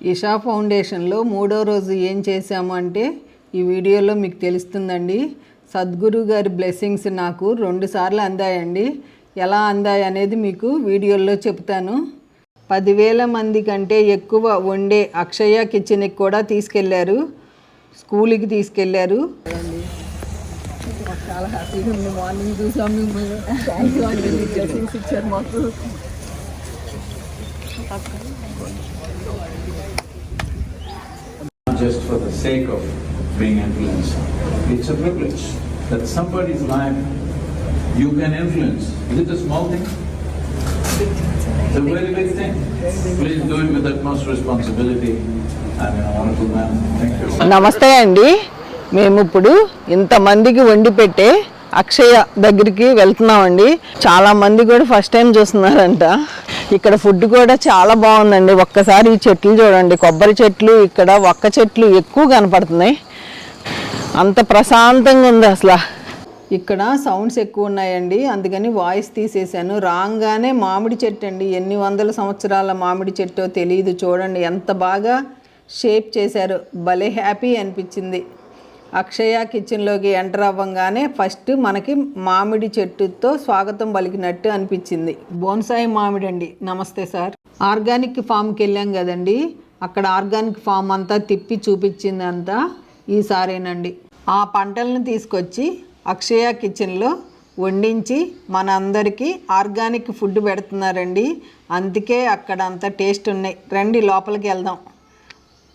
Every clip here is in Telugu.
ఇషా ఫౌండేషన్లో మూడో రోజు ఏం చేశాము అంటే ఈ వీడియోలో మీకు తెలుస్తుందండి. సద్గురు గారి బ్లెస్సింగ్స్ నాకు రెండుసార్లు అందాయండి. ఎలా అందాయి అనేది మీకు వీడియోలో చెప్తాను. పదివేల మంది కంటే ఎక్కువ వండే అక్షయ కిచెన్కి కూడా తీసుకెళ్ళారు. స్కూల్కి తీసుకెళ్ళారు. చాలా హ్యాపీగా ఉంది. మార్నింగ్ చూసాం మేము. థ్యాంక్ యూ అండి. బ్లెస్సింగ్స్ ఇచ్చారు మాకు. Not just for the sake of being influenced. It's a privilege that somebody's life you can influence. Is it a small thing? It's a very big thing. Please do it with utmost responsibility. I'm a wonderful man. Thank you. నమస్తే అండి మేము ఇప్పుడు ఇంతమందికి వండి పెట్టే అక్షయ దగ్గరికి వెళ్తున్నామండి చాలా మంది కూడా ఫస్ట్ టైం చూస్తున్నారంట ఇక్కడ ఫుడ్ కూడా చాలా బాగుందండి. ఒక్కసారి ఈ చెట్లు చూడండి. కొబ్బరి చెట్లు ఇక్కడ ఒక్క చెట్లు ఎక్కువ కనపడుతున్నాయి. అంత ప్రశాంతంగా ఉంది అసలు. ఇక్కడ సౌండ్స్ ఎక్కువ ఉన్నాయండి. అందుకని వాయిస్ తీసేశాను. రాగానే మామిడి చెట్టు అండి. ఎన్ని వందల సంవత్సరాల మామిడి చెట్టో తెలియదు చూడండి ఎంత బాగా షేప్ చేశారు. భలే హ్యాపీ అనిపించింది. అక్షయ కిచెన్లోకి ఎంటర్ అవ్వగానే ఫస్ట్ మనకి మామిడి చెట్టుతో స్వాగతం పలికినట్టు అనిపించింది. బోన్సాయి మామిడి అండి నమస్తే సార్. ఆర్గానిక్ ఫామ్కి వెళ్ళాం కదండి. అక్కడ ఆర్గానిక్ ఫామ్ అంతా తిప్పి చూపించింది అంతా ఈసారేనండి ఆ పంటలను తీసుకొచ్చి అక్షయ కిచెన్లో వండించి మనందరికీ ఆర్గానిక్ ఫుడ్ పెడుతున్నారండి. అందుకే అక్కడ అంత టేస్ట్ ఉన్నాయి. రండి లోపలికి వెళ్దాం.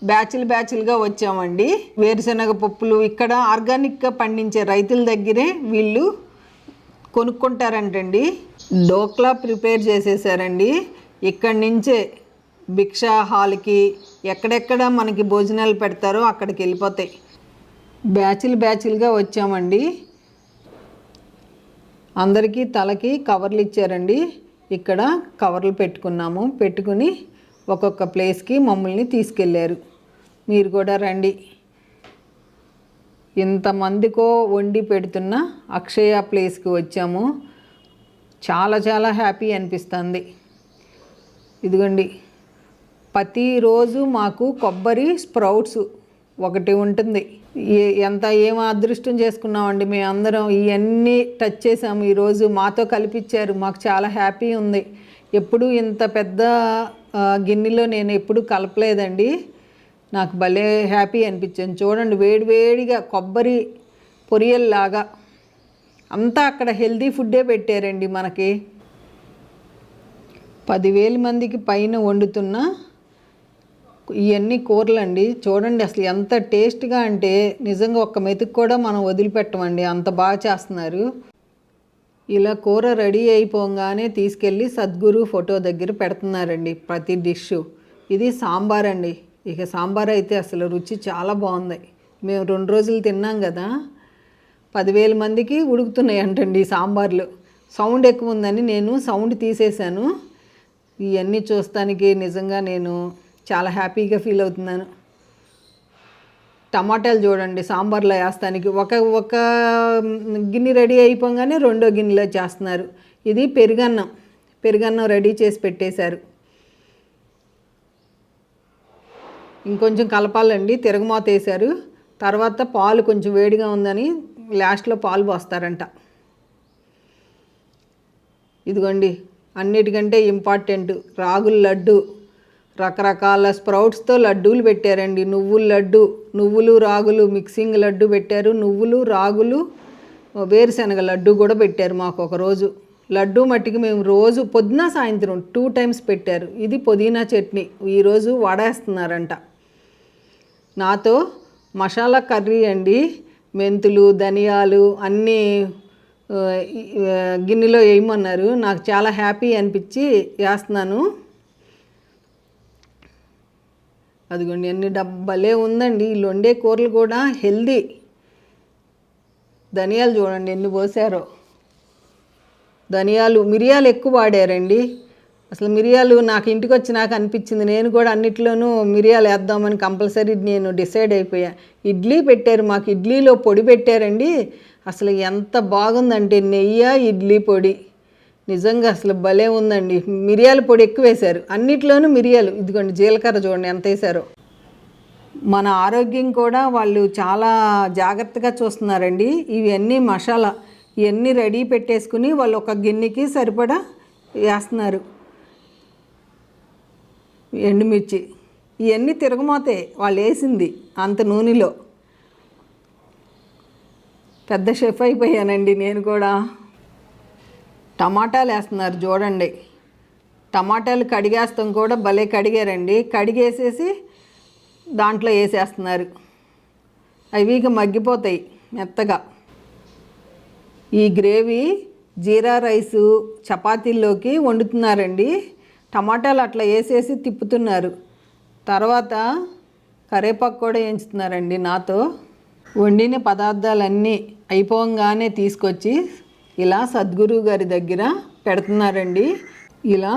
బ్యాచ్లు బ్యాచ్లుగా వచ్చామండి. వేరుశనగ పప్పులు ఇక్కడ ఆర్గానిక్గా పండించే రైతుల దగ్గరే వీళ్ళు కొనుక్కుంటారంటండి. డోక్లా ప్రిపేర్ చేసేసారండి. ఇక్కడి నుంచే భిక్షా హాల్కి ఎక్కడెక్కడ మనకి భోజనాలు పెడతారో అక్కడికి వెళ్ళిపోతాయి. బ్యాచ్లు బ్యాచ్లుగా వచ్చామండి. అందరికీ తలకి కవర్లు ఇచ్చారండి. ఇక్కడ కవర్లు పెట్టుకున్నాము. పెట్టుకుని ఒక్కొక్క ప్లేస్కి మమ్మల్ని తీసుకెళ్ళారు మీరు కూడా రండి. ఇంతమందికో వండి పెడుతున్న అక్షయ ప్లేస్కి వచ్చాము. చాలా చాలా హ్యాపీ అనిపిస్తుంది. ఇదిగోండి. ప్రతిరోజు మాకు కొబ్బరి స్ప్రౌట్స్ ఒకటి ఉంటుంది. ఎంత ఏం అదృష్టం చేసుకున్నామండి మేము అందరం. ఇవన్నీ టచ్ చేసాము ఈరోజు మాతో కల్పించారు. మాకు చాలా హ్యాపీ ఉంది. ఎప్పుడు ఇంత పెద్ద గిన్నెలో నేను ఎప్పుడు కలపలేదండి. నాకు భలే హ్యాపీ అనిపించింది. చూడండి వేడివేడిగా కొబ్బరి పొరియల్లాగా. అంతా అక్కడ హెల్దీ ఫుడ్డే పెట్టారండి మనకి. పదివేల మందికి పైన వండుతున్న ఇవన్నీ కూరలండి. చూడండి అసలు ఎంత టేస్ట్గా అంటే నిజంగా ఒక్క మెతుకు కూడా మనం వదిలిపెట్టమండి. అంత బాగా చేస్తున్నారు. ఇలా కూర రెడీ అయిపోగానే తీసుకెళ్ళి సద్గురు ఫోటో దగ్గర పెడుతున్నారండి ప్రతి డిష్. ఇది సాంబార్ అండి ఇక సాంబార్ అయితే అసలు రుచి చాలా బాగుంది. మేము రెండు రోజులు తిన్నాం కదా పదివేల మందికి ఉడుకుతున్నాయి అంటండి ఈ సాంబార్లు. సౌండ్ ఎక్కువ ఉందని నేను సౌండ్ తీసేశాను. ఇవన్నీ చూస్తానికి నిజంగా నేను చాలా హ్యాపీగా ఫీల్ అవుతున్నాను. టమాటాలు చూడండి సాంబార్లో వేస్తానికి. ఒక ఒక గిన్నె రెడీ అయిపోగానే రెండో గిన్నెలో చేస్తున్నారు. ఇది పెరుగన్నం. పెరుగన్నం రెడీ చేసి పెట్టేశారు. ఇంకొంచెం కలపాలండి. తిరగమాత వేశారు. తర్వాత పాలు కొంచెం వేడిగా ఉందని లాస్ట్లో పాలు పోస్తారంట. ఇదిగోండి. అన్నిటికంటే ఇంపార్టెంట్ రాగుల లడ్డు. రకరకాల స్ప్రౌట్స్తో లడ్డూలు పెట్టారండి. నువ్వుల లడ్డు నువ్వులు రాగులు మిక్సింగ్ లడ్డు పెట్టారు. నువ్వులు రాగులు వేరుశనగ లడ్డు కూడా పెట్టారు మాకు ఒక రోజు. లడ్డు మట్టికి మేము రోజు పొద్దున సాయంత్రం టూ టైమ్స్ పెట్టారు. ఇది పుదీనా చట్నీ. ఈరోజు వడేస్తున్నారంట. నాతో మసాలా కర్రీ అండి. మెంతులు ధనియాలు అన్నీ గిన్నెలో వేయమన్నారు. నాకు చాలా హ్యాపీ అనిపించి వేస్తున్నాను. అదిగోండి ఎన్ని డబ్బలే ఉందండి. వీళ్ళు వండే కూరలు కూడా హెల్దీ. ధనియాలు చూడండి ఎన్ని పోసారో. ధనియాలు మిరియాలు ఎక్కువ వాడారండి. అసలు మిరియాలు నాకు ఇంటికి వచ్చినాక అనిపించింది. నేను కూడా అన్నిట్లోనూ మిరియాలు వేద్దామని కంపల్సరీ నేను డిసైడ్ అయిపోయా. ఇడ్లీ పెట్టారు మాకు. ఇడ్లీలో పొడి పెట్టారండి. అసలు ఎంత బాగుందంటే నెయ్యి ఇడ్లీ పొడి. నిజంగా అసలు భలే ఉందండి. మిరియాల పొడి ఎక్కువ వేశారు. అన్నిట్లోనూ మిరియాలు. ఇదిగోండి జీలకర్ర చూడండి ఎంత వేశారో. మన ఆరోగ్యం కూడా వాళ్ళు చాలా జాగ్రత్తగా చూస్తున్నారండి. ఇవన్నీ మసాలా. ఇవన్నీ రెడీ పెట్టేసుకుని వాళ్ళు ఒక గిన్నెకి సరిపడా వేస్తున్నారు. ఎండుమిర్చి. ఇవన్నీ తిరగమోతే వాళ్ళు వేసింది అంత నూనెలో. పెద్ద షెఫ్ అయిపోయానండి నేను కూడా. టమాటాలు వేస్తున్నారు చూడండి. టమాటాలు కడిగేస్తాం కూడా భలే కడిగారండి. కడిగేసేసి దాంట్లో వేసేస్తున్నారు. అవి ఇక మగ్గిపోతాయి మెత్తగా. ఈ గ్రేవీ జీరా రైసు చపాతీల్లోకి వండుతున్నారండి. టమాటాలు అట్లా వేసేసి తిప్పుతున్నారు. తర్వాత కరేపాకు కూడా వేయించుతున్నారండి నాతో. వండిన పదార్థాలన్నీ అయిపోగానే తీసుకొచ్చి ఇలా సద్గురు గారి దగ్గర పెడుతున్నారండి. ఇలా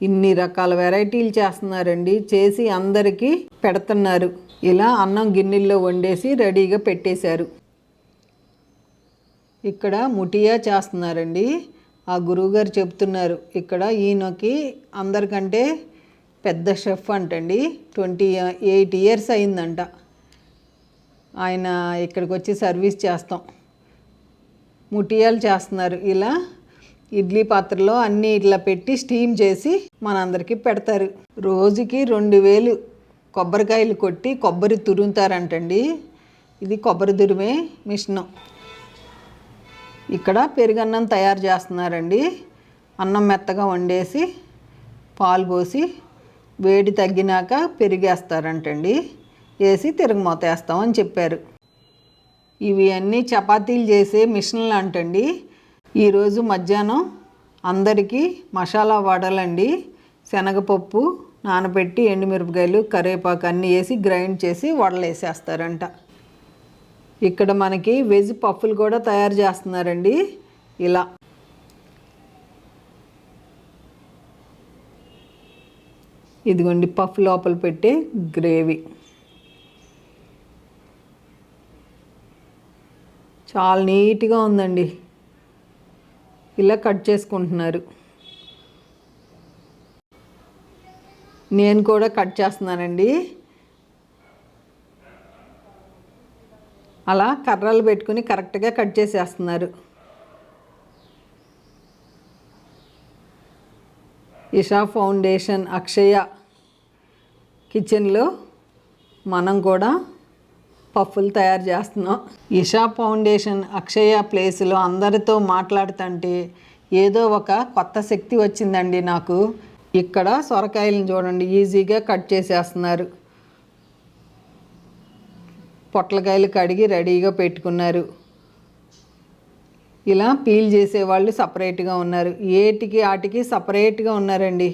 ఇన్ని రకాల వెరైటీలు చేస్తున్నారండి. చేసి అందరికీ పెడుతున్నారు. ఇలా అన్నం గిన్నెల్లో వండేసి రెడీగా పెట్టేశారు. ఇక్కడ ముటియా చేస్తున్నారండి. ఆ గురువుగారు చెప్తున్నారు. ఇక్కడ ఈయనకి అందరికంటే పెద్ద షెఫ్ అంటండి. ట్వంటీ ఎయిట్ ఇయర్స్ అయిందంట. ఆయన ఇక్కడికి వచ్చి సర్వీస్ చేస్తాం. ముటియాలు చేస్తున్నారు. ఇలా ఇడ్లీ పాత్రలో అన్నీ ఇట్లా పెట్టి స్టీమ్ చేసి మనందరికీ పెడతారు. రోజుకి రెండు వేలు కొబ్బరికాయలు కొట్టి కొబ్బరి తురుముతారంటండి. ఇది కొబ్బరి తురిమే మిషను. ఇక్కడ పెరుగన్నం తయారు చేస్తున్నారండి. అన్నం మెత్తగా వండేసి పాలు పోసి వేడి తగ్గినాక పెరిగేస్తారంటండి. వేసి తిరగమూత వేస్తామని చెప్పారు. ఇవి అన్నీ చపాతీలు చేసే మిషన్లు అంటండి. ఈరోజు మధ్యాహ్నం అందరికీ మసాలా వడలండి. శనగపప్పు నానబెట్టి ఎండుమిరపకాయలు కరివేపాకు అన్నీ వేసి గ్రైండ్ చేసి వడలు వేసేస్తారంట ఇక్కడ మనకి వెజ్ పఫ్ఫులు కూడా తయారు చేస్తున్నారండి. ఇలా. ఇదిగోండి పఫ్ లోపల పెట్టే గ్రేవీ. చాలా నీట్గా ఉందండి. ఇలా కట్ చేసుకుంటున్నారు. నేను కూడా కట్ చేస్తున్నానండి. అలా కర్రలు పెట్టుకుని కరెక్ట్గా కట్ చేసేస్తున్నారు. ఇషా ఫౌండేషన్ అక్షయ కిచెన్లో మనం కూడా పఫ్ఫులు తయారు చేస్తున్నాం. ఇషా ఫౌండేషన్ అక్షయ ప్లేస్లో అందరితో మాట్లాడుతుంటే ఏదో ఒక కొత్త శక్తి వచ్చిందండి నాకు. ఇక్కడ సొరకాయలను చూడండి ఈజీగా కట్ చేసేస్తున్నారు. పొట్లకాయలు కడిగి రెడీగా పెట్టుకున్నారు. ఇలా పీల్ చేసేవాళ్ళు సపరేట్గా ఉన్నారు. ఏటికి ఆటికి సపరేట్గా ఉన్నారండి.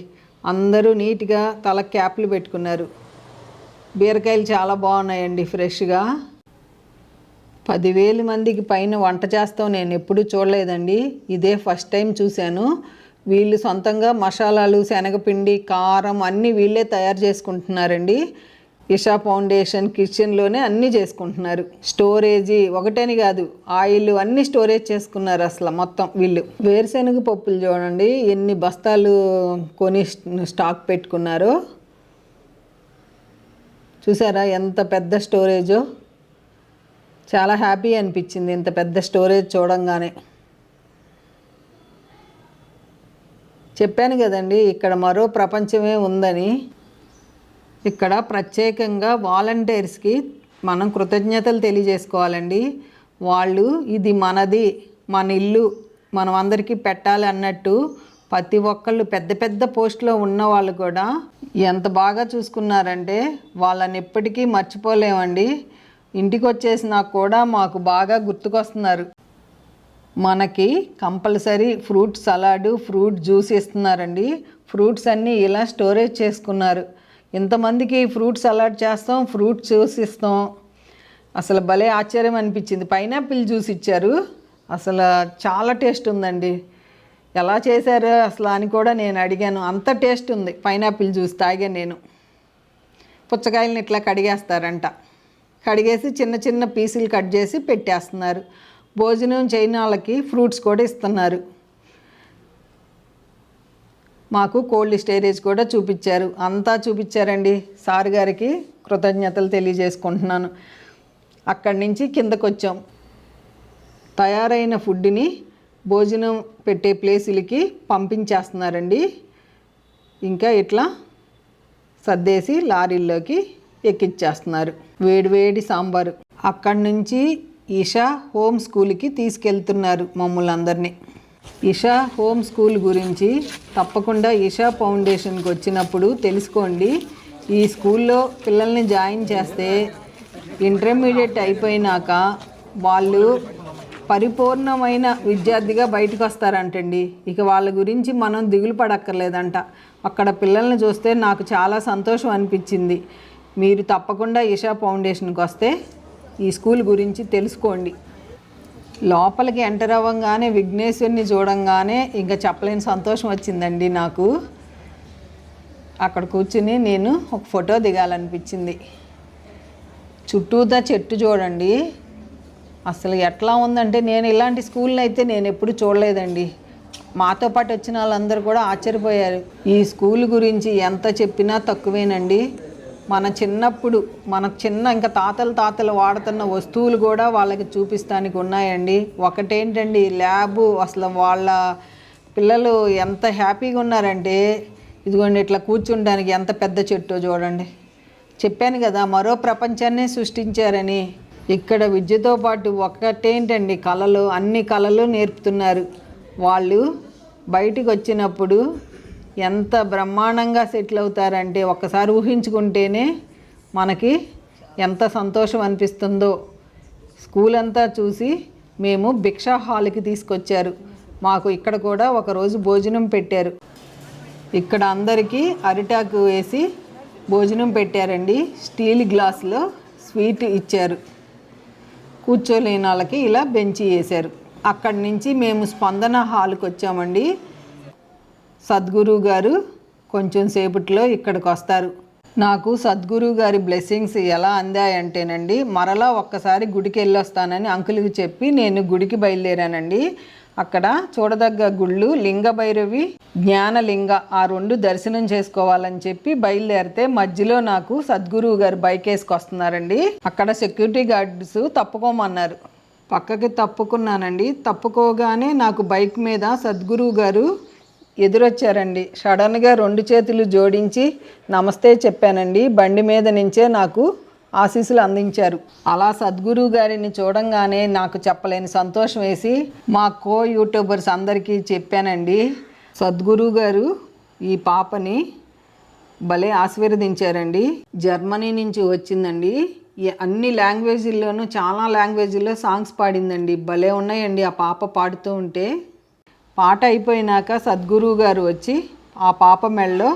అందరూ నీట్గా తల క్యాప్లు పెట్టుకున్నారు. బీరకాయలు చాలా బాగున్నాయండి ఫ్రెష్గా. పదివేల మందికి పైన వంట చేస్తాం నేను ఎప్పుడూ చూడలేదండి. ఇదే ఫస్ట్ టైం చూశాను. వీళ్ళు సొంతంగా మసాలాలు శనగపిండి కారం అన్నీ వీళ్ళే తయారు చేసుకుంటున్నారండి. ఇషా ఫౌండేషన్ కిచెన్లోనే అన్నీ చేసుకుంటున్నారు. స్టోరేజీ ఒకటేని కాదు ఆయిల్ అన్నీ స్టోరేజ్ చేసుకున్నారు అసలు మొత్తం వీళ్ళు. వేరుశెనగ పప్పులు చూడండి ఎన్ని బస్తాలు కొని స్టాక్ పెట్టుకున్నారో. చూసారా ఎంత పెద్ద స్టోరేజో. చాలా హ్యాపీ అనిపించింది ఇంత పెద్ద స్టోరేజ్ చూడంగానే. చెప్పాను కదండి ఇక్కడ మరో ప్రపంచమే ఉందని. ఇక్కడ ప్రత్యేకంగా వాలంటీర్స్కి మనం కృతజ్ఞతలు తెలియజేసుకోవాలండి. వాళ్ళు ఇది మనది మన ఇల్లు మనం అందరికీ పెట్టాలి అన్నట్టు ప్రతి ఒక్కళ్ళు పెద్ద పెద్ద పోస్ట్లో ఉన్న వాళ్ళు కూడా ఎంత బాగా చూసుకున్నారంటే వాళ్ళని ఎప్పటికీ మర్చిపోలేమండి. ఇంటికి వచ్చేసినా కూడా మాకు బాగా గుర్తుకొస్తున్నారు. మనకి compulsory fruit salad fruit juice ఇస్తున్నారండి. ఫ్రూట్స్ అన్నీ ఇలా స్టోరేజ్ చేసుకున్నారు. ఇంతమందికి ఫ్రూట్స్ అలాట్ చేస్తాం ఫ్రూట్ జ్యూస్ ఇస్తాం. అసలు భలే ఆశ్చర్యం అనిపించింది. పైనాపిల్ జ్యూస్ ఇచ్చారు. అసలు చాలా టేస్ట్ ఉందండి. ఎలా చేశారు అసలు అని కూడా నేను అడిగాను. అంత టేస్ట్ ఉంది. పైనాపిల్ జ్యూస్ తాగాను నేను. పుచ్చకాయలను ఇట్లా కడిగేస్తారంట. కడిగేసి చిన్న చిన్న పీసులు కట్ చేసి పెట్టేస్తున్నారు. భోజనం చేయని వాళ్ళకి ఫ్రూట్స్ కూడా ఇస్తున్నారు. మాకు కోల్డ్ స్టోరేజ్ కూడా చూపించారు. అంతా చూపించారండి. సార్ గారికి కృతజ్ఞతలు తెలియజేసుకుంటున్నాను. అక్కడి నుంచి కిందకు వచ్చాం. తయారైన ఫుడ్ని భోజనం పెట్టే ప్లేసులకి పంపించేస్తున్నారండి. ఇంకా ఇట్లా సర్దేసి లారీల్లోకి ఎక్కిచ్చేస్తున్నారు. వేడివేడి సాంబారు. అక్కడి నుంచి ఈషా హోమ్ స్కూల్కి తీసుకెళ్తున్నారు మమ్మల్ని అందరినీ. ఇషా హోమ్ స్కూల్ గురించి తప్పకుండా ఇషా ఫౌండేషన్కి వచ్చినప్పుడు తెలుసుకోండి. ఈ స్కూల్లో పిల్లల్ని జాయిన్ చేస్తే ఇంటర్మీడియట్ అయిపోయినాక వాళ్ళు పరిపూర్ణమైన విద్యార్థిగా బయటకు వస్తారంటండి. ఇక వాళ్ళ గురించి మనం దిగులు పడక్కర్లేదంట. అక్కడ పిల్లల్ని చూస్తే నాకు చాలా సంతోషం అనిపించింది. మీరు తప్పకుండా ఇషా ఫౌండేషన్కి వస్తే ఈ స్కూల్ గురించి తెలుసుకోండి. లోపలికి ఎంటర్ అవ్వగానే విఘ్నేశ్వరిని చూడంగానే ఇంకా చెప్పలేని సంతోషం వచ్చిందండి నాకు. అక్కడ కూర్చుని నేను ఒక ఫోటో దిగాలనిపించింది. చుట్టూతా చెట్టు చూడండి. అసలు ఎట్లా ఉందంటే నేను ఇలాంటి స్కూల్ని అయితే నేను ఎప్పుడు చూడలేదండి. మాతో పాటు వచ్చిన వాళ్ళందరూ కూడా ఆశ్చర్యపోయారు. ఈ స్కూల్ గురించి ఎంత చెప్పినా తక్కువేనండి. మన చిన్నప్పుడు మన చిన్న ఇంకా తాతలు తాతలు వాడుతున్న వస్తువులు కూడా వాళ్ళకి చూపిస్తానికి ఉన్నాయండి. ఒకటేంటండి ల్యాబు అసలు వాళ్ళ పిల్లలు ఎంత హ్యాపీగా ఉన్నారంటే ఇదిగోండి ఇట్లా కూర్చుండడానికి ఎంత పెద్ద చెట్టో చూడండి. చెప్పాను కదా మరో ప్రపంచాన్నే సృష్టించారని. ఇక్కడ విద్యతో పాటు ఒకటేంటండి కళలు అన్ని కళలు నేర్పుతున్నారు. వాళ్ళు బయటికి వచ్చినప్పుడు ఎంత బ్రహ్మాండంగా సెటిల్ అవుతారంటే ఒక్కసారి ఊహించుకుంటేనే మనకి ఎంత సంతోషం అనిపిస్తుందో. స్కూల్ అంతా చూసి మేము భిక్షా హాల్కి తీసుకొచ్చారు. మాకు ఇక్కడ కూడా ఒకరోజు భోజనం పెట్టారు. ఇక్కడ అందరికీ అరిటాకు వేసి భోజనం పెట్టారండి. స్టీల్ గ్లాసులో స్వీట్ ఇచ్చారు. కూర్చోలేని వాళ్ళకి ఇలా బెంచి వేశారు. అక్కడి నుంచి మేము స్పందన హాల్కి వచ్చామండి సద్గురు గారు కొంచెం సేపట్లో ఇక్కడికి వస్తారు. నాకు సద్గురు గారి బ్లెస్సింగ్స్ ఎలా అందాయంటేనండి మరలా ఒక్కసారి గుడికి వెళ్ళొస్తానని అంకుల్కి చెప్పి నేను గుడికి బయలుదేరానండి. అక్కడ చూడదగ్గ గుళ్ళు లింగ భైరవి జ్ఞానలింగ ఆ రెండు దర్శనం చేసుకోవాలని చెప్పి బయలుదేరితే మధ్యలో నాకు సద్గురువు గారు బైక్ వేసుకొస్తున్నారండి. అక్కడ సెక్యూరిటీ గార్డ్స్ తప్పుకోమన్నారు. పక్కకి తప్పుకున్నానండి. తప్పుకోగానే నాకు బైక్ మీద సద్గురువు గారు ఎదురొచ్చారండి. సడన్గా రెండు చేతులు జోడించి నమస్తే చెప్పానండి. బండి మీద నుంచే నాకు ఆశీస్సులు అందించారు. అలా సద్గురువు గారిని చూడంగానే నాకు చెప్పలేని సంతోషం వేసి మా కో యూట్యూబర్స్ అందరికీ చెప్పానండి. సద్గురువు గారు ఈ పాపని భలే ఆశీర్వదించారండి. జర్మనీ నుంచి వచ్చిందండి. ఈ అన్ని లాంగ్వేజ్ల్లోనూ చాలా లాంగ్వేజ్లో సాంగ్స్ పాడిందండి. భలే ఉన్నాయండి ఆ పాప పాడుతూ ఉంటే. పాట అయిపోయినాక సద్గురువు గారు వచ్చి ఆ పాప మెళ్ళలో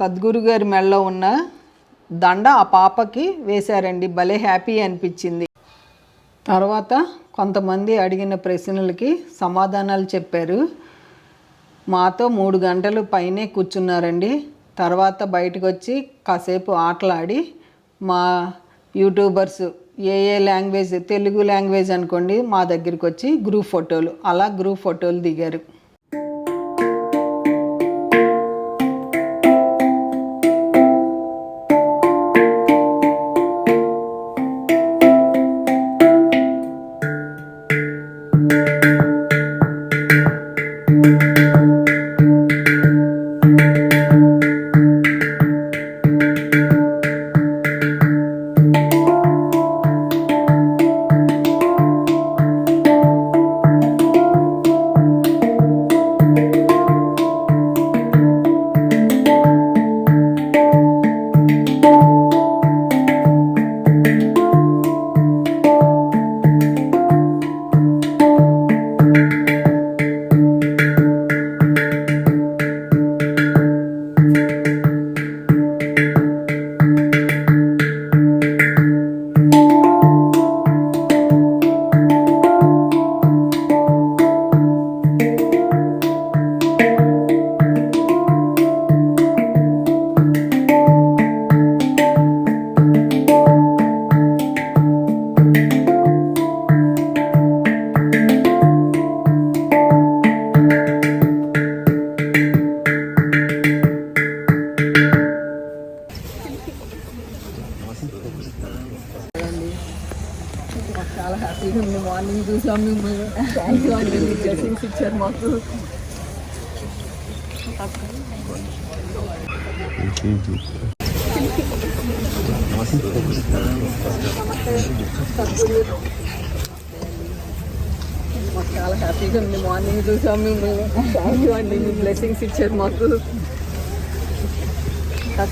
సద్గురు గారి మెళ్ళలో ఉన్న దండ ఆ పాపకి వేశారండి. భలే హ్యాపీ అనిపించింది. తర్వాత కొంతమంది అడిగిన ప్రశ్నలకి సమాధానాలు చెప్పారు. మాతో మూడు గంటలు పైనే కూర్చున్నారండి. తర్వాత బయటకు వచ్చి కాసేపు ఆటలాడి మా యూట్యూబర్స్ ఏ ఏ లాంగ్వేజ్ తెలుగు లాంగ్వేజ్ అనుకోండి మా దగ్గరికి వచ్చి గ్రూప్ ఫోటోలు. అలా గ్రూప్ ఫోటోలు దిగారు. చాలా హ్యాపీగా ఉంది మార్నింగ్ చూసాం మిమ్మల్ని థ్యాంక్ యూ అండి మీ బ్లెస్సింగ్స్ ఇచ్చారు మాకు Not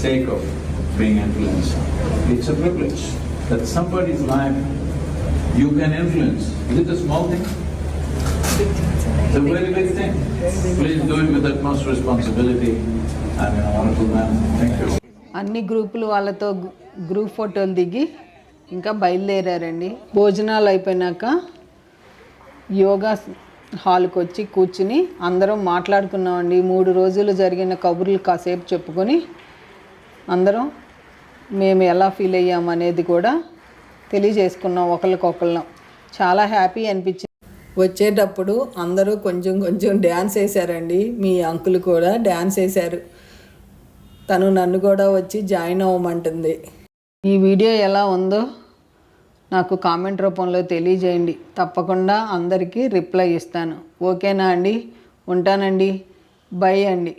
sake of being influenced. It's a privilege that somebody's life you can influence. Is it a small thing? It's a very big thing. Please do it with utmost responsibility. I'm an honorable man. Thank you. అన్ని గ్రూపులు వాళ్ళతో గ్రూప్ ఫోటోలు దిగి ఇంకా బయలుదేరారండి భోజనాలు అయిపోయినాక యోగా హాల్కి వచ్చి కూర్చుని అందరం మాట్లాడుకున్నామండి మూడు రోజులు జరిగిన కబుర్లు కాసేపు చెప్పుకొని అందరం మేము ఎలా ఫీల్ అయ్యాం అనేది కూడా తెలియజేసుకున్నాం ఒకరికొకళ్ళం చాలా హ్యాపీ అనిపించింది. వచ్చేటప్పుడు అందరూ కొంచెం కొంచెం డ్యాన్స్ వేశారండి. మీ అంకుల్ కూడా డ్యాన్స్ వేశారు. తను నన్ను కూడా వచ్చి జాయిన్ అవ్వమంటుంది. ఈ వీడియో ఎలా ఉందో నాకు కామెంట్ రూపంలో తెలియజేయండి. తప్పకుండా అందరికీ రిప్లై ఇస్తాను. ఓకేనా అండి? ఉంటానండి. బై అండి.